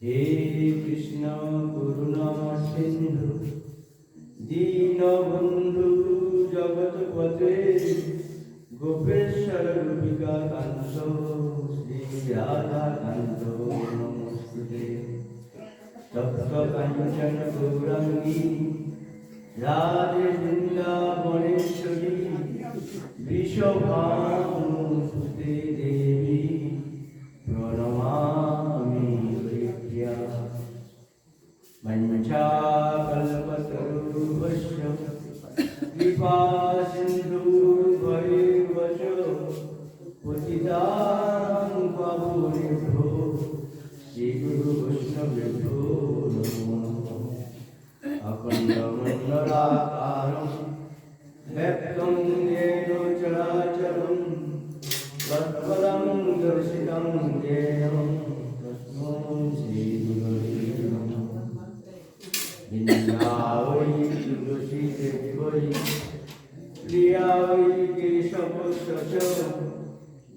हे কৃষ্ণ, করুণা সিন্ধু, দীনবন্ধু জগৎপতে গোপেশ্বর গোপিকা কান্ত শ্রী রাধা কান্ত নমস্তুতে। তপ্ত কাঞ্চন গৌরাঙ্গী রাধে বৃন্দাবনেশ্বরী বৃষভানুসুতে দেবী, প্রণমামি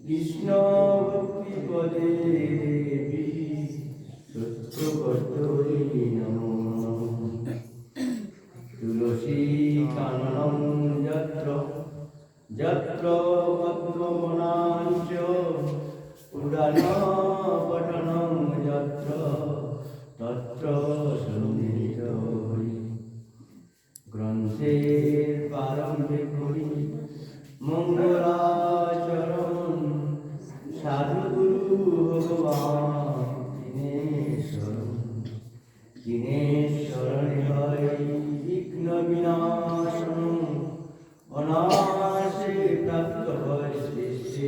কৃষ্ণ ভক্তি পদে দেবী সত্য কর্তরি তুলসী কাননম যত্র যত্র পদ্মনাঞ্চ উড়ান পঠনম যত্র, তত্র সংগীত গ্রন্থের প্রারম্ভে করি মঙ্গল বিনাশন অনাশে প্রাপ্ত হয় শ্রী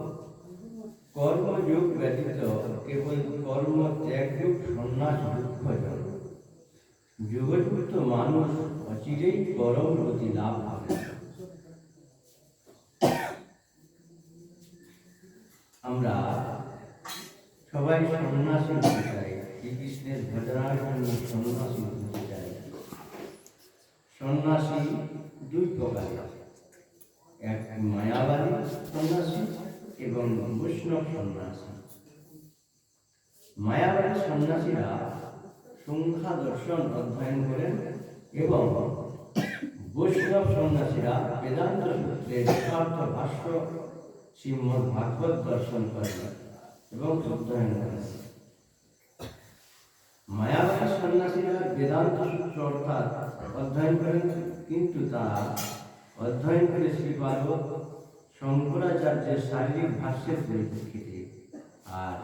কর্মযোগ ব্যতীত কেবল কর্ম ত্যাগযোগ সন্ন্যাস দুঃখজন যুগযুক্ত মানুষ অচিরেই পরম গতি লাভ হবে আমরা সবাই সন্ন্যাসী হতে চাই শ্রীকৃষ্ণের ভজনার জন্য সন্ন্যাসী হতে চাই সন্ন্যাসী দুই প্রকার এক মায়াবাদী সন্ন্যাসী এবং বৈষ্ণব সন্ন্যাসী। মায়াবাদী সন্ন্যাসীরা সংখ্যা দর্শন অধ্যয়ন করেন এবং বৈষ্ণব সন্ন্যাসীরা বেদান্ত সূত্রের যথার্থ ভাষ্য, শ্রীমদ ভাগবত দর্শন করেন এবং অধ্যয়ন করেন। মায়াবাদী সন্ন্যাসীরা বেদান্ত সূত্র অর্থাৎ অধ্যয়ন করেন, কিন্তু তারা অধ্যয়ন করে শ্রীপাদ শঙ্করাচার্যের শারীরিক ভাষ্যের পরিপ্রেক্ষিতে আর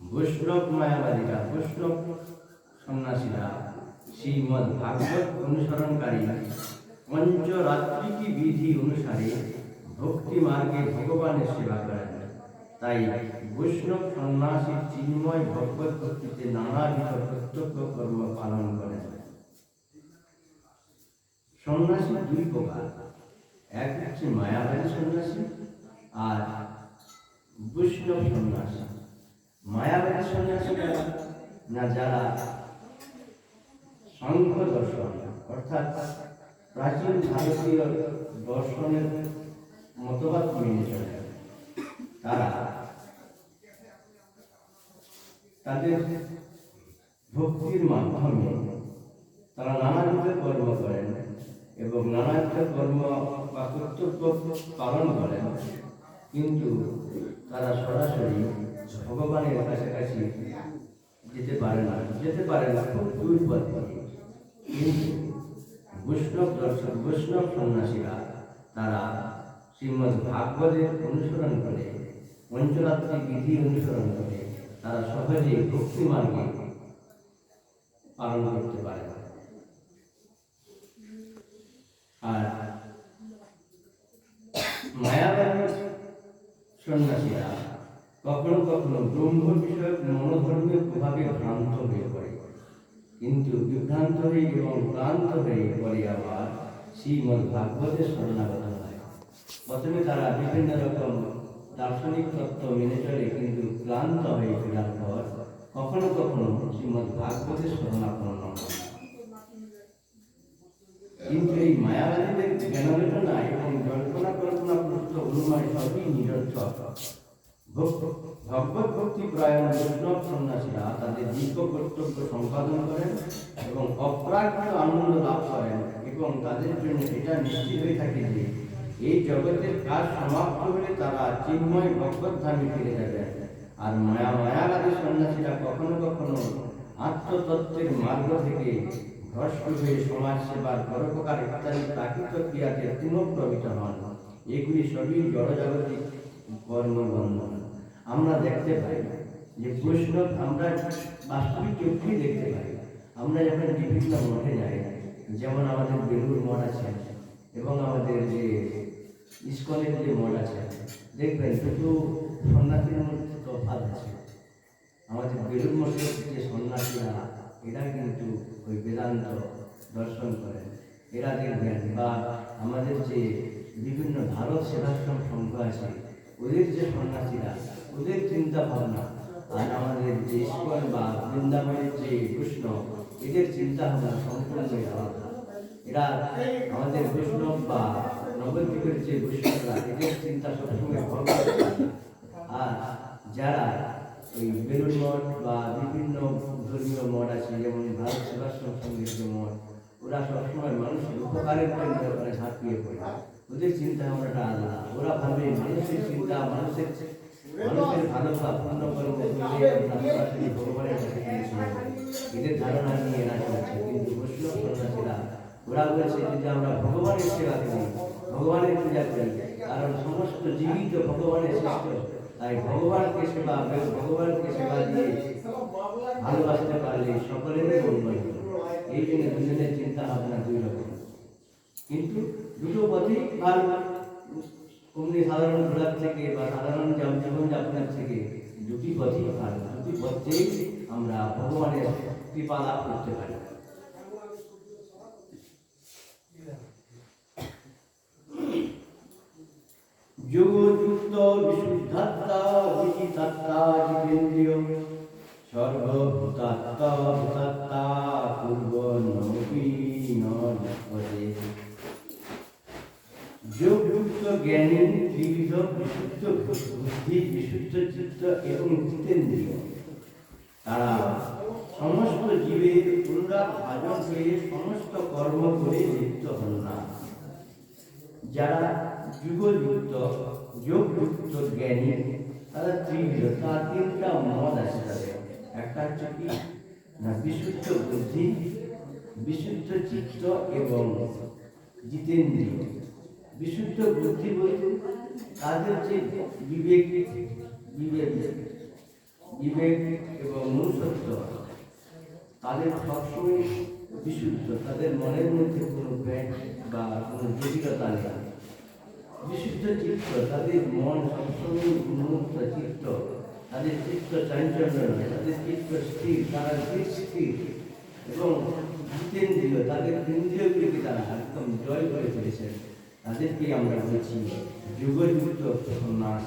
বৈষ্ণব মায়াবাদীরা বৈষ্ণব সন্ন্যাসীরা শ্রীমদ ভাগবত অনুসরণকারী পঞ্চরাত্রিকী বিধি অনুসারে ভক্তি মার্গে ভগবানের সেবা করেন। তাই বৈষ্ণব সন্ন্যাসী চিন্ময় ভগবত ভক্তিতে নানাবিধ প্রত্যক্ষ কর্ম পালন করেন। সন্ন্যাসী দুই প্রকার। এক হচ্ছে মায়াবাদী সন্ন্যাসী আর বৈষ্ণব সন্ন্যাসী। মায়াবাদী সন্ন্যাসীরা না যারা সংঘ দর্শন, অর্থাৎ প্রাচীন ভারতীয় দর্শনের মতবাদ মেনে চলে, তারা তাদের ভক্তির মাধ্যমে তারা নানাবিধ কর্ম করেন এবং নানাবিধ কর্ম বা কর্তব্য পালন করেন কিন্তু তারা সরাসরি ভগবানের কাছাকাছি যেতে পারে না। যেতে পারে না, খুব দূর কিন্তু বৈষ্ণব দর্শন বৈষ্ণব সন্ন্যাসীরা তারা শ্রীমদ ভাগবতের অনুসরণ করে, পঞ্চরাত্রি বিধি অনুসরণ করে তারা সহজে ভক্তি মার্গে পালন করতে পারে আর সন্ন্যাসীরা কখনো কখনো ব্রহ্ম বিষয়ক মনোধর্মের প্রভাবে ভ্রান্ত হয়ে পড়ে। কিন্তু বিভ্রান্ত হয়ে এবং ক্লান্ত হয়ে পরে আবার শ্রীমদ ভাগবতের শরণাগত হয়। প্রথমে তারা বিভিন্ন রকম দার্শনিক তত্ত্ব মেনে চলে কিন্তু ক্লান্ত হয়ে ফেরার পর কখনো কখনো শ্রীমদ ভাগবতের শরণাপন্ন হয়। কিন্তু এই মায়াবাদীদের জ্ঞানবেদনা এবং জল্পনা কল্পনা প্রস্ত অনুমান সবই নিরর্থক। ভগবত ভক্তি প্রায়ণ বৈষ্ণব সন্ন্যাসীরা তাদের দিব্য কর্তব্য সম্পাদন করেন এবং অপ্রাকৃত আনন্দ লাভ করেন এবং তাদের জন্য এটা নিশ্চিত হয়ে থাকে যে এই জগতের কাজ সমাপ্ত হলে তারা চিন্ময় ভগবত ধামে ফিরে যাবেন আর মায়া মায়াবাদী সন্ন্যাসীরা কখনো কখনো আত্মতত্ত্বের মার্গ থেকে ভ্রষ্ট হয়ে সমাজ সেবার পরোপকার ইত্যাদি প্রাকৃত ক্রিয়াতে পুনঃপ্রবিত হন এগুলি সবই জড়জাগতিক কর্মবন্ধন আমরা দেখতে পাই না যে বৈষ্ণব আমরা বাস্তবিক চোখেই দেখতে পাই। আমরা যখন বিভিন্ন মঠে যাই, যেমন আমাদের বেলুর মঠ আছে এবং আমাদের যে ইস্কনের যে মঠ আছে, দেখবেন দুটো সন্ন্যাসীর মধ্যে তফাৎ আছে। আমাদের বেলুর মঠের যে সন্ন্যাসীরা, এরা কিন্তু ওই বেদান্ত দর্শন করেন এরা দেখবেন বা আমাদের যে বিভিন্ন ভারত সেবাশ্রম সংঘ আছে, ওদের যে সন্ন্যাসীরা ওদের চিন্তা ভাবনা আর আমাদের যে ইস্কন বা বৃন্দাবনের যে বৈষ্ণব এদের চিন্তা ভাবনা সম্পূর্ণই আলাদা। এরা আমাদের বৈষ্ণব বা নবদ্বীপের যে বৈষ্ণবরা এদের চিন্তা সবসময় ভগবান আর যারা ওই বেলুর মঠ বা বিভিন্ন ধর্মীয় মঠ আছে, যেমন ভারত সেবাশ্রম সংগীত যে মঠ, ওরা সবসময় মানুষের উপকারের জন্য ওখানে ঝাঁপিয়ে পড়ে। ওদের চিন্তা ভাবনাটা আলাদা। ওরা ভাবে মানুষের চিন্তা, মানুষের মানুষের আমরা সরাসরি ভগবানের কাছে এদের ধারণা নিয়ে এরা চলছে কিন্তু সন্ন্যাসীরা ওরা বলছে যে আমরা ভগবানের সেবা করি ভগবানের পূজা করি কারণ সমস্ত জীবিত ভগবানের সৃষ্ট তাই ভগবানকে সেবা ভগবানকে সেবা দিয়ে ভালোবাসতে পারলে সকলেরই মঙ্গল এই জন্য দুজনের চিন্তা ভাবনা দুই রকম কিন্তু দুটো পথেই ভালো সাধারণ ঘোরার থেকে বা সাধারণ থেকে পথই ভালো দুটি আমরা ভগবানের কৃপা লাভ করতে পারি। যোগযুক্ত বিশুদ্ধাত্মা বিচিতাত্মা জিতেন্দ্রিয়, সর্বভূতাত্মা, ভূতাত্মা, পূর্ব নবী নদে যোগযুক্ত জ্ঞানী বিবিধ বিশুদ্ধ বুদ্ধি বিশুদ্ধ চিত্ত এবং জিতেন্দ্রিয় তারা সমস্ত জীবের অনুরাগ ভাজন হয়ে সমস্ত কর্ম করে লিপ্ত হন না যারা যুগযুক্ত যোগযুক্ত জ্ঞানী তারা ত্রিবিধ তার তিনটা মত আছে তাদের একটা হচ্ছে কি না বিশুদ্ধ বুদ্ধি, বিশুদ্ধ চিত্ত এবং জিতেন্দ্রিয়। বিশুদ্ধ বুদ্ধি বলতে তাদের যে বিবেক বিবেক বিবেক এবং মনুষ্যত্ব তাদের সবসময় বিশুদ্ধ, তাদের মনের মধ্যে কোনো ব্যাগ বা কোনো জটিলতা নেই। বিশুদ্ধ চিত্ত, তাদের মন সবসময় উন্মুক্ত চিত্ত, তাদের চিত্ত চাঞ্চল্য নয়, তাদের চিত্ত স্থির, তারা স্থির এবং তাদের ইন্দ্রিয়গুলিকে তারা একদম জয় করে ফেলেছেন। তাদেরকে আমরা বলছি যুগযুক্ত সন্ন্যাস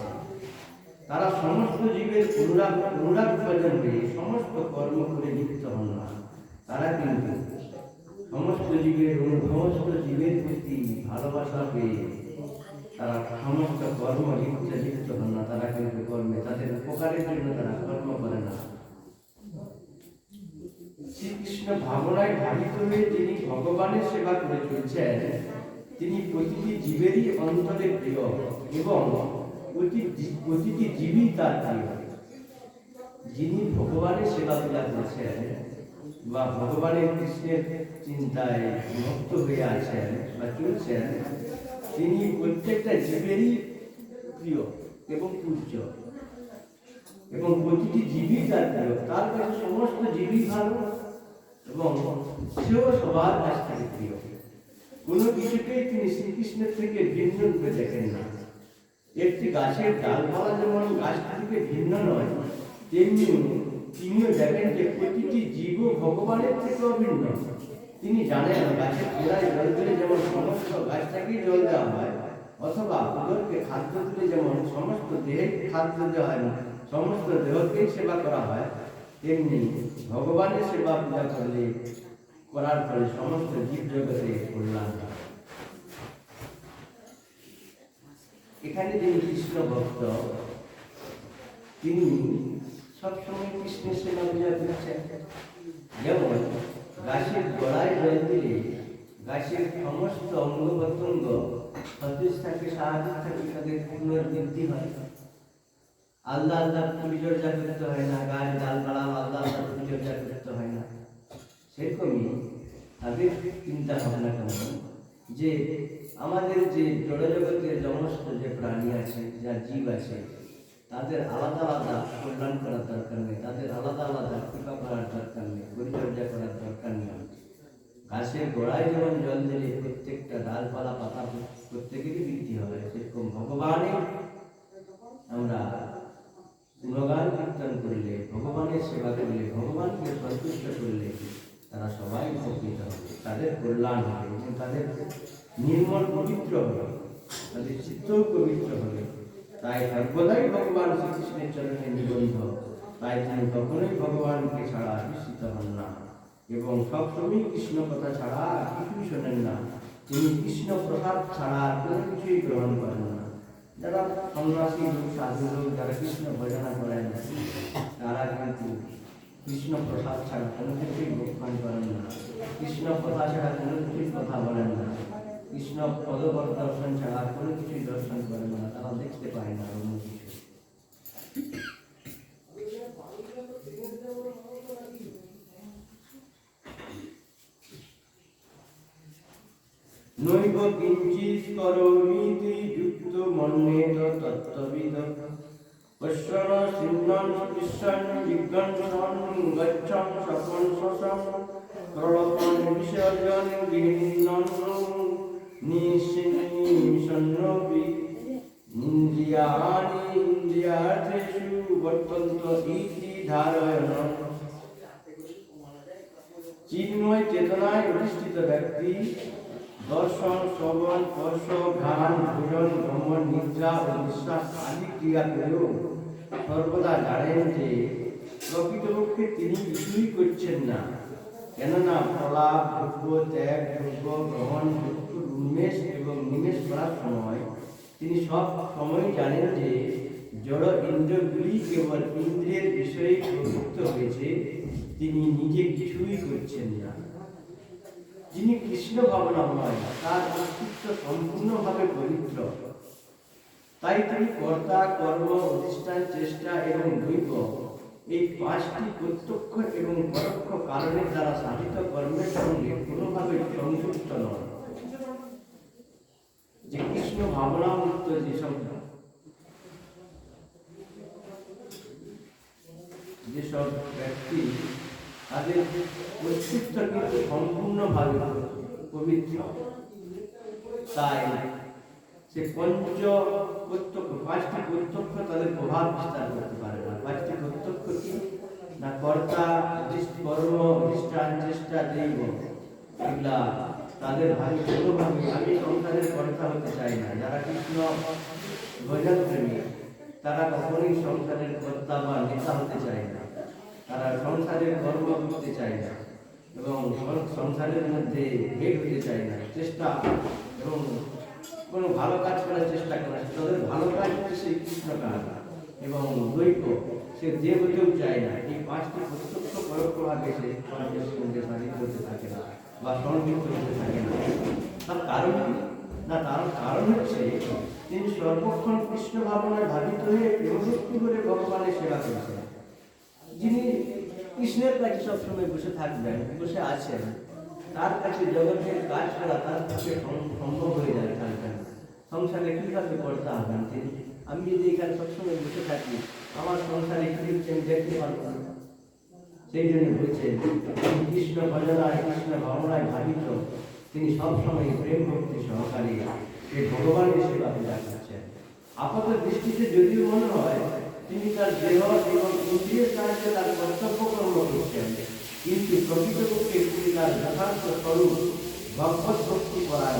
তারা সমস্ত জীবের অনুরাগ অনুরাগ হয়ে সমস্ত কর্ম করে লিপ্ত হন না। তারা কিন্তু সমস্ত জীবের সমস্ত জীবের প্রতি ভালোবাসা পেয়ে তারা সমস্ত কর্ম লিপ্ত লিপ্ত হন না। তারা কিন্তু কর্মে, তাদের উপকারের জন্য তারা কর্ম করে না। শ্রীকৃষ্ণ ভাবনায় ভাবিত হয়ে তিনি ভগবানের সেবা করে চলছেন। তিনি প্রতিটি জীবেরই অন্তরে প্রিয় এবং প্রতি প্রতিটি জীবই তার প্রিয়। যিনি ভগবানের সেবা পূজা করছেন বা ভগবানের কৃষ্ণের চিন্তায় মুক্ত হয়ে আছেন বা চলছেন, তিনি প্রত্যেকটা জীবেরই প্রিয় এবং পূজ্য এবং প্রতিটি জীবই তার প্রিয়। তার কাছে সমস্ত জীবই ভালো এবং সেও সবার কাছ থেকে প্রিয়। কোনো কিছুকেই তিনি শ্রীকৃষ্ণের থেকে ভিন্ন রূপে দেখেন না। একটি গাছের ডালপালা যেমন গাছ থেকে ভিন্ন নয়, তেমনি তিনিও দেখেন যে প্রতিটি জীব ভগবানের থেকে অভিন্ন তিনি জানেন গাছের গোড়ায় জল দিলে যেমন সমস্ত গাছটাকেই জল দেওয়া হয়, অথবা উদরকে খাদ্য দিলে যেমন সমস্ত দেহে খাদ্য দেওয়া হয় না সমস্ত দেহকেই সেবা করা হয়, তেমনি ভগবানের সেবা পূজা করলে করার ফলে সমস্ত জীব জগতে কল্যাণ এখানে যিনি কৃষ্ণ ভক্ত, তিনি সবসময় কৃষ্ণের সেবা পূজা করছেন। যেমন গাছের গোড়ায় জল দিলে গাছের সমস্ত অঙ্গ প্রত্যঙ্গ সতেজ স্বাভাবিক থাকে তাদের পুনর্বৃদ্ধি হয়। আল্লাহ আল্লাহ পরিচর্যা করতে হয় না গাছ ডালপালা আল্লাহ আল্লাহ পরিচর্যা করতে সেরকমই তাদের চিন্তা ভাবনা কেমন যে আমাদের যে জড়জগতের সমস্ত যে প্রাণী আছে, যা জীব আছে, তাদের আলাদা আলাদা কল্যাণ করার দরকার নেই, তাদের আলাদা আলাদা কৃপা করার দরকার নেই, পরিচর্যা করার দরকার নেই। গাছের গোড়ায় যেমন জল দিলে প্রত্যেকটা ডালপালা পাতা প্রত্যেকেরই বৃদ্ধি হবে, সেরকম ভগবানের আমরা গুণগান কীর্তন করলে, ভগবানের সেবা করলে, ভগবানকে সন্তুষ্ট করলে তারা সবাই উপকৃত হবে। তাদের কল্যাণ হবে, এবং তাদের নির্মল পবিত্র হবে, তাদের চিত্তও পবিত্র হবে। তাই সর্বদাই ভগবান শ্রীকৃষ্ণের চরণে নিবন্ধ তাই তিনি কখনোই ভগবানকে ছাড়া বিস্মিত হন না, এবং সবসময় কৃষ্ণ কথা ছাড়া আর কিছুই শোনেন না। তিনি কৃষ্ণ প্রসাদ ছাড়া আর কোনো কিছুই গ্রহণ করেন না। যারা সন্ন্যাসী লোক, সাধু লোক, যারা কৃষ্ণ ভজনা করেন, তারা কিন্তু কৃষ্ণ প্রসাদ ছাড়া কোনো কিছুই ভক্ষণ করেন না কৃষ্ণ কথা ছাড়া কোনো কিছুই কথা বলেন না কৃষ্ণ পদপদ দর্শন ছাড়া কোনো কিছুই দর্শন করেন না তারা দেখতে পায় না অন্য কিছু নৈব কিঞ্চিৎ করোমিতি যুক্ত মন্যেত তত্ত্ববিদ পশ্যন সিন্ধন কৃষ্ণ জিজ্ঞাসন গচ্ছন সপন শশন প্রলপন বিসর্জন গৃহীনন নিঃসন্নপি ইন্দ্রিয়াণি ইন্দ্রিয়ার্থেষু বর্তন্ত ইতি ধারয়ন চিন্ময় চেতনায় অধিষ্ঠিত ব্যক্তি দর্শন, শ্রবণ, স্পর্শ ঘ্রাণ ভোজন, ভ্রমণ, নিদ্রা ও নিঃশ্বাস আদি ক্রিয়া করেও সর্বদা জানেন যে প্রকৃতপক্ষে তিনি কিছুই করছেন না। কেননা প্রলাপ ভোগ্য ত্যাগ যোগ্য গ্রহণ চক্ষু উন্মেষ এবং নিমেষ করার সময় তিনি সব সময় জানেন যে জড় ইন্দ্রগুলি কেবল ইন্দ্রিয়ের বিষয়ে প্রযুক্ত হয়েছে, তিনি নিজে কিছুই করছেন না। যিনি কৃষ্ণ ভাবনাময় তার অস্তিত্ব সম্পূর্ণভাবে পবিত্র। তাই তিনি কর্তা, কর্ম, অধিষ্ঠান, চেষ্টা এবং দৈব এই পাঁচটি প্রত্যক্ষ এবং পরোক্ষ কারণের দ্বারা সাধিত কর্মের সঙ্গে কোনোভাবে সংযুক্ত নয়। যে কৃষ্ণ ভাবনা মুক্ত যেসব যেসব ব্যক্তি তাদের অস্তিত্ব কিন্তু সম্পূর্ণভাবে পবিত্র। তাই সে পঞ্চ প্রত্যক্ষ, পাঁচটি প্রত্যক্ষ তাদের প্রভাব বিস্তার করতে পারে না। পাঁচটি প্রত্যক্ষ কি? না কর্তা কর্ম, অধিষ্ঠান, চেষ্টা এগুলা তাদের ভাবে কোনোভাবে আমি কর্তা হতে চাই না। যারা কৃষ্ণ তারা কখনোই সংসারের কর্তা বা নেতা হতে চায় না। তারা সংসারের কর্ম করতে চায় না এবং সংসারের মধ্যে ভেদ হতে চায় না, চেষ্টা এবং কোনো ভালো কাজ করার চেষ্টা করে না। তাদের ভালো কাজ হচ্ছে সেই কৃষ্ণ এবং দৈব সে যে হতেও চায় না, এই পাঁচটি প্রত্যক্ষ পরোক্ষভাবে সে সমাজের সঙ্গে শারীর করতে থাকে না বা সংযুক্ত হতে থাকে না তার কারণ? না, তার কারণ হচ্ছে তিনি সর্বক্ষণ কৃষ্ণ ভাবনায় ভাবিত হয়ে প্রেমভক্তি করে ভগবানের সেবা করেছেন যিনি কৃষ্ণের কাছে সবসময় বসে থাকবেন, বসে আছেন, তার কাছে জগতের কাজ করা তার পক্ষে সম্ভব হয়ে যায় থাকবেন সংসারে কীভাবে করতে হবেন তিনি আমি যদি এখানে সবসময় বসে থাকি, আমার সংসারে কি দেখতে পারব না। সেই জন্য বলছেন তিনি কৃষ্ণ ভজনায়, কৃষ্ণ ভাবনায় ভাবিত। তিনি সবসময় প্রেম ভক্তি সহকারী। এই ভগবানের সেবা পূজা করছেন আপাত দৃষ্টিতে যদিও মনে হয় তিনি তার দেহ এবং ইন্দ্রিয়ের সাহায্যে তার কর্তব্য কর্ম করছেন। কিন্তু প্রকৃতপক্ষে তিনি তার যথার্থ স্বরূপ ভগবত ভক্তি করার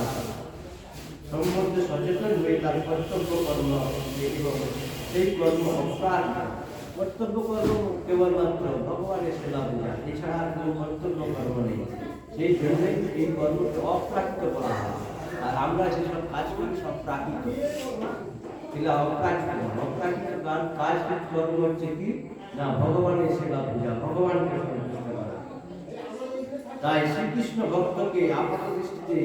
সম্বন্ধে সচেতন হয়ে তার কর্তব্য কর্ম এবং সেই কর্ম অপ্রাণ কর্তব্য কর্ম কেবলমাত্র ভগবানের সেবা পূজা এছাড়া আর কোনো কর্তব্য কর্ম নেই। সেই জন্যই এই কর্মকে অপ্রাকৃত করা হয়। আর আমরা যেসব কাজ করি, সব প্রাকৃত কাজ কাজ কর্ম হচ্ছে কি না ভগবানের সেবা পূজা ভগবানকে সন্তুষ্ট করা তাই শ্রীকৃষ্ণ ভক্তকে আপাত দৃষ্টিতে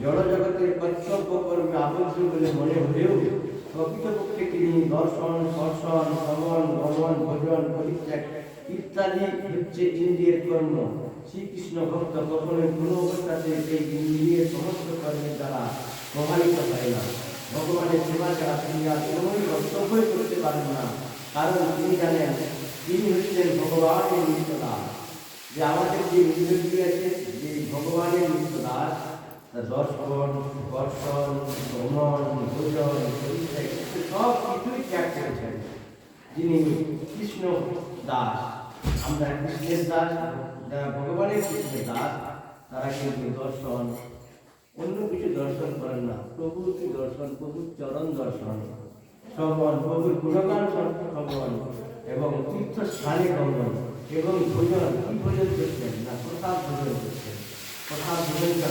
জড় জগতের কর্তব্য কর্মে আবদ্ধ বলে মনে তিনি দর্শন স্পর্শন শ্রবণ ভগবান ভজন পরিত্যাগ ইত্যাদি হচ্ছে ইন্দ্রিয়ের কর্ম শ্রীকৃষ্ণ ভক্ত কখনোই কোনো অবস্থাতে এই ইন্দ্রিয়ের সমস্ত কর্মের দ্বারা প্রভাবিত হয় না ভগবানের সেবা ছাড়া তিনি আর কোনোই কর্তব্যই করতে পারেন না। কারণ তিনি জানেন, তিনি হচ্ছেন ভগবানের নিত্য দাস যে আমাদের যে ইন্দ্রিয় আছে, যে ভগবানের নিত্য দাস তার দর্শন বর্ষণ ভ্রমণ ভোজন সব কিছুই ত্যাগ করেছেন। যিনি কৃষ্ণ দাস, আমরা কৃষ্ণের দাস, যারা ভগবানের কৃষ্ণের দাস, তারা কিন্তু দর্শন অন্য কিছু দর্শন করেন না। প্রভুর কি দর্শন প্রভুর চরণ দর্শন। শ্রবণ প্রভুর গুণগান শ্রবণ এবং তীর্থস্থানে গমন এবং ভোজন। কি ভোজন করছেন? না, প্রসাদ ভোজন করছেন। প্রসাদ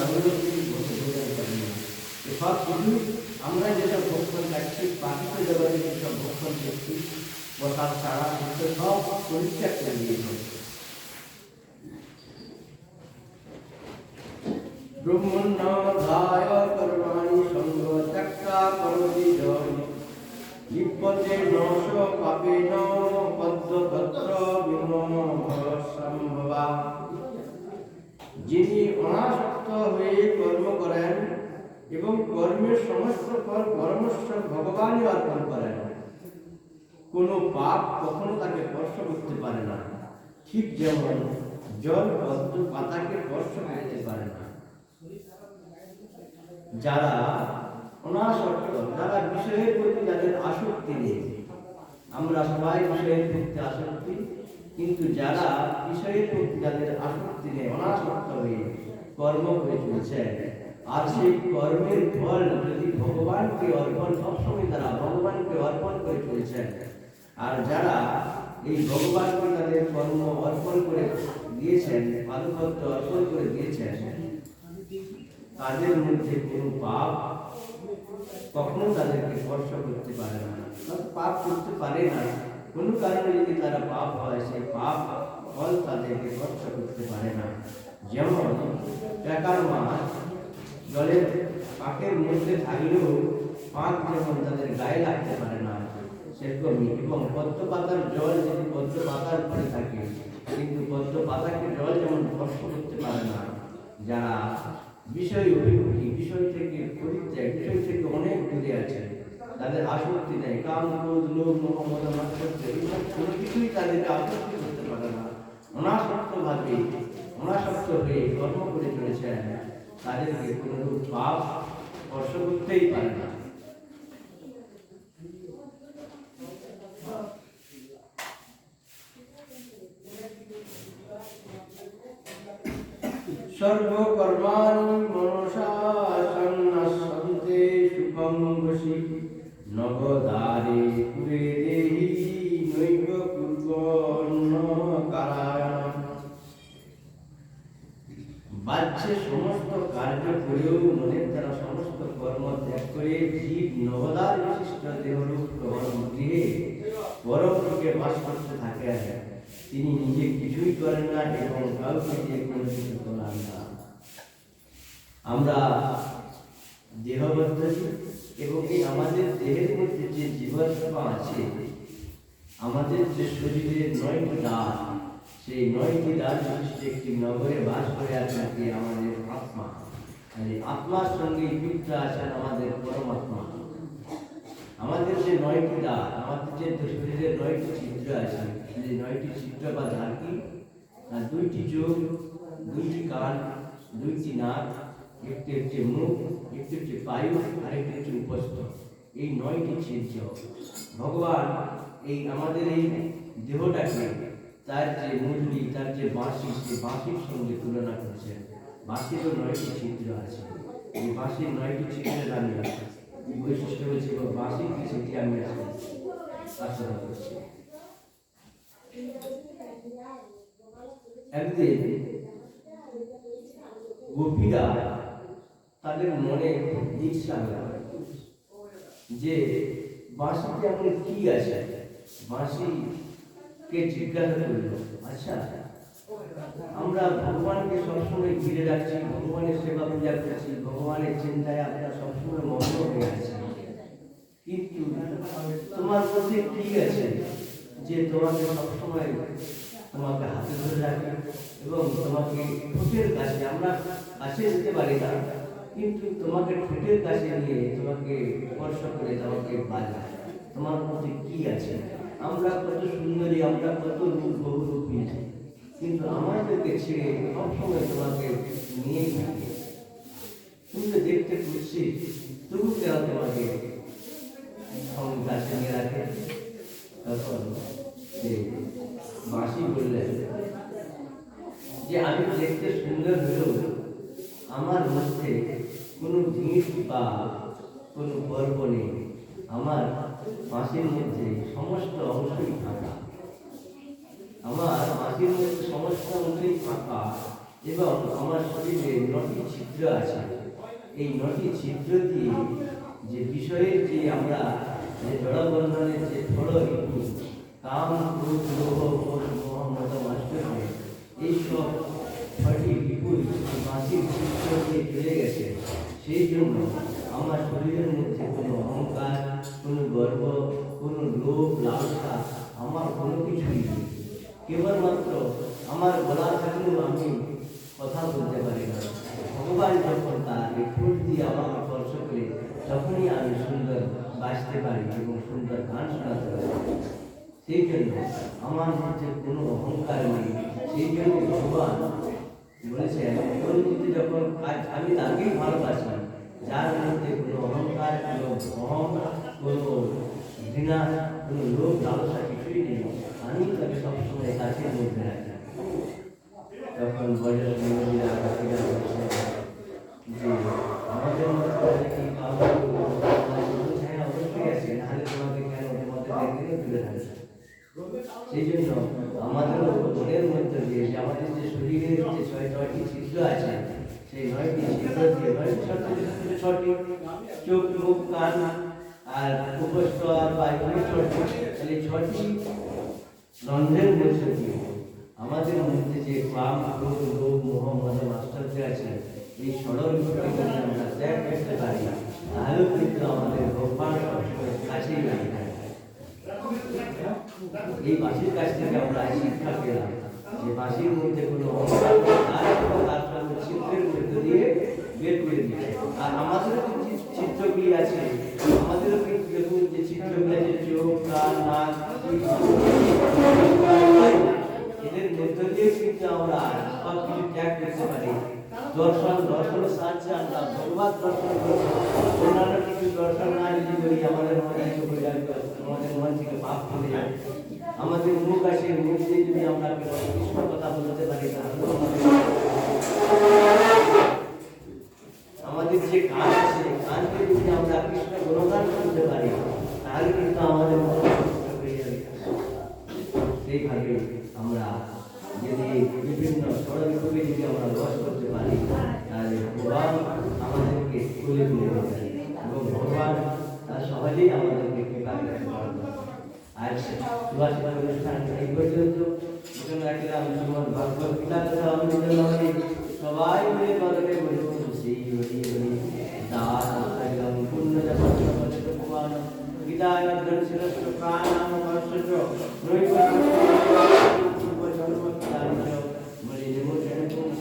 ভোজন কিছু ভোজন করেন। না সব কিছু আমরা যেসব ভক্ষণ খাচ্ছি প্রাকৃত জগতে যেসব ভক্ষণ করছি, প্রসাদ ছাড়া সব পরিত্যাগ করে যিনি অনাসক্ত হয়ে কর্ম করেন এবং কর্মের সমস্ত ফল পরমেশ্বর ভগবানই অর্পণ করেন, কোনো পাপ কখনো তাকে স্পর্শ করতে পারে না। ঠিক যেমন জল পদ্ম পাতাকে স্পর্শ করতে পারে না। যারা যারা বিষয়ের প্রতি যাদের আসক্তি নেই আমরা সবাই বিষয়ের প্রতি আসক্তি, কিন্তু যারা বিষয়ের প্রতি যাদের আসক্তি নেই হয়ে কর্ম করে চলছে, আর সেই কর্মের ফল যদি ভগবানকে অর্পণ, সবসময় তারা ভগবানকে অর্পণ করে চলছেন আর যারা এই ভগবানকে তাদের কর্ম অর্পণ করে দিয়েছেন পাদপত্র অর্পণ করে দিয়েছেন তাদের মধ্যে কোনো পাপ কখনো তাদেরকে স্পর্শ করতে পারে না। পাপ করতে পারে না। কোনো কারণে যদি তারা পাপ হয়, সেই পাপ ফল তাদেরকে স্পর্শ করতে পারে না। যেমন টাকার মাছ জলের পাকের মধ্যে থাকলেও পাক যেমন তাদের গায়ে লাগতে পারে না সেরকমই এবং পদ্ম পাতার জল যদি পদ্ম পাতার উপরে থাকে, কিন্তু পদ্ম পাতাকে জল যেমন স্পর্শ করতে পারে না, যারা বিষয় অভিমুখী, বিষয় থেকে পরিত্যাগ, বিষয় থেকে অনেক দূরে আছে তাদের আসক্তি নেই কাম ক্রোধ লোভ মহম্মদ মদ কোনো কিছুই তাদেরকে আসক্তি করতে পারে না। অনাসক্ত হয়ে কর্ম করে চলেছেন। তাদেরকে কোনোরূপ পাপ স্পর্শ করতেই পারে না। সর্বকর্মাণি সমস্ত কার্য করেও মনের দ্বারা সমস্ত কর্ম ত্যাগ করে জীব নবদার বিশিষ্ট দেহরূপ গ্রহণ গৃহে পরমকে বাস করতে থাকে তিনি নিজে কিছুই করেন না এবং কাউকে দিয়ে কোনো কিছু করান না। আমরা দেহবদ্ধ এবং এই আমাদের দেহের মধ্যে যে জীবাত্মা আছে, আমাদের যে শরীরের নয়টি দাঁত সেই নয়টি দাঁত বিশিষ্ট একটি নগরে বাস করে আছে আমাদের আত্মা। আর এই আত্মার সঙ্গে যুক্ত আছেন আমাদের পরমাত্মা। আমাদের যে নয়টি দাঁত আমাদের যে শরীরের নয়টি চিত্র আছে সেই নয়টি চিত্র বা ধারকি আর দুইটি চোখ দুইটি কান দুইটি নাক, একটি হচ্ছে মুখ, একটি হচ্ছে বায়ু আর একটি হচ্ছে উপস্থ। এই নয়টি চিত্র ভগবান এই আমাদের এই দেহটাকে তার যে মুরলি, তার যে বাঁশি, সেই বাঁশির সঙ্গে তুলনা করেছেন। বাঁশিরও নয়টি চিত্র আছে। এই বাঁশির নয়টি চিত্রের আমি বৈশিষ্ট্য হচ্ছে এবং বাঁশির কি সেটি আমি আলোচনা করছি একদিন গোপীরা তাদের মনে ইচ্ছা যে বাঁশিতে এমন কি আছে? বাঁশিকে জিজ্ঞাসা করল আচ্ছা আমরা ভগবানকে সবসময় ঘিরে রাখছি, ভগবানের সেবা পূজা করছি, ভগবানের চিন্তায় আমরা সবসময় মগ্ন হয়ে আছি। কিন্তু তোমার মধ্যে কি আছে? যে তোমাকে সবসময় তোমাকে হাতে ধরে রাখে এবং তোমাকে ঠোঁটের কাছে, আমরা কাছে যেতে পারি না, কিন্তু তোমাকে ঠোঁটের কাছে নিয়ে তোমাকে স্পর্শ করে তোমাকে বাজায়। তোমার মধ্যে কি আছে? আমরা কত সুন্দরী, আমরা কত রূপ বহুরূপী কিন্তু আমাদেরকে ছেড়ে সবসময় তোমাকে নিয়ে থাকে। তুমি দেখতে খুশি তবু কেন তোমাকে কাছে নিয়ে রাখে? তখন মাসি বললেন যে আমি দেখতে সুন্দর হলেও আমার মধ্যে কোনো জিনিস বা কোনো গর্ব নেই আমার মাসির মধ্যে সমস্ত অংশই ফাঁকা আমার মাটির মধ্যে সমস্ত অংশই ফাঁকা এবং আমার শরীরে নটি ছিদ্র আছে এই নটি ছিদ্র দিয়ে যে বিষয়ের যে আমরা জড়বন্ধনের যে ফল ঋতু কাম ক্রোধ লোভ মোহ মোহ মত মাস্টার এইসব ছটি বিপুল মাসিক চলে গেছে। সেই জন্য আমার শরীরের মধ্যে কোনো অহংকার, কোনো গর্ব, কোনো লোভ, লালসা আমার কোনো কিছুই নেই। কেবলমাত্র আমার গলা আমি কথা বলতে পারি না। ভগবান তার ফুল দিয়ে আমাকে স্পর্শ করে, তখনই আমি সুন্দর বাঁচতে পারি এবং সুন্দর গান শোনাতে পারি সেই জন্য আমার মধ্যে কোনো অহংকার নেই সেই জন্য ভগবান বলেছেন পরিচিতি যখন কাজ আমি তাকেই ভালোবাসি যার মধ্যে কোনো অহংকার কোনো অহং কোনো ঘৃণা কোনো লোভ লালসা কিছুই নেই আমি তাকে সবসময় কাছের মধ্যে রাখি তখন বয়োজ্যেষ্ঠ মহিলা কাকিরা বলছে যে আমাদের মধ্যে অনেকে কাউকে হ্যাঁ অবশ্যই আছে নাহলে তোমাকে কেন তোমাদের দেখলে তুলে থাকছে সেই জন্য আমাদেরও মনের মধ্যে দিয়ে যে আমাদের যে শরীরের যে ছয় নয়টি ছিদ্র আছে, সেই নয়টি ছিদ্র দিয়ে ছয়টি ছোট চোখ, মুখ, কান, আর উপস্থ আর বায়ু ছটি। তাহলে ছটি রন্ধ্রের মধ্যে দিয়ে আমাদের মধ্যে যে কাম ক্রোধ, লোভ, মোহ মদ মাস্টারদের আছে, এই সরল আমরা ত্যাগ করতে পারি তাহলে কিন্তু আমাদের ভগবান কাছেই লাগে এই বাসির কাছ থেকে আমরা শিক্ষা পেলাম যে বাসির মধ্যে কোনো চিত্রের মধ্য দিয়ে বের করে দিচ্ছে আর আমাদেরও যে চিত্রগুলি আছে। আমাদেরও কিন্তু দেখুন যে চিত্রগুলি আছে, চোখ, কান, নাক এদের মধ্য দিয়ে কিন্তু আমরা সব কিছু ত্যাগ করতে পারি। দর্শন দর্শন সাহায্যে আমরা ভগবান দর্শন অন্যান্য কিছু দর্শন না যদি করি আমাদের মন আমাদের মন থেকে পাপ করে যাবে। আমাদের মুখ আছে, মুখ দিয়ে যদি আমরা কৃষ্ণ কথা বলতে পারি তাহলে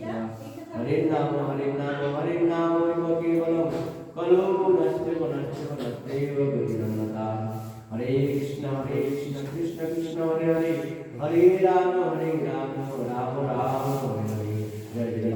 हरे नाम हरे नाम हरे नाम एव हरे कृष्ण हरे कृष्ण कृष्ण कृष्ण हरे हरे हरे राम हरे राम हरि हरि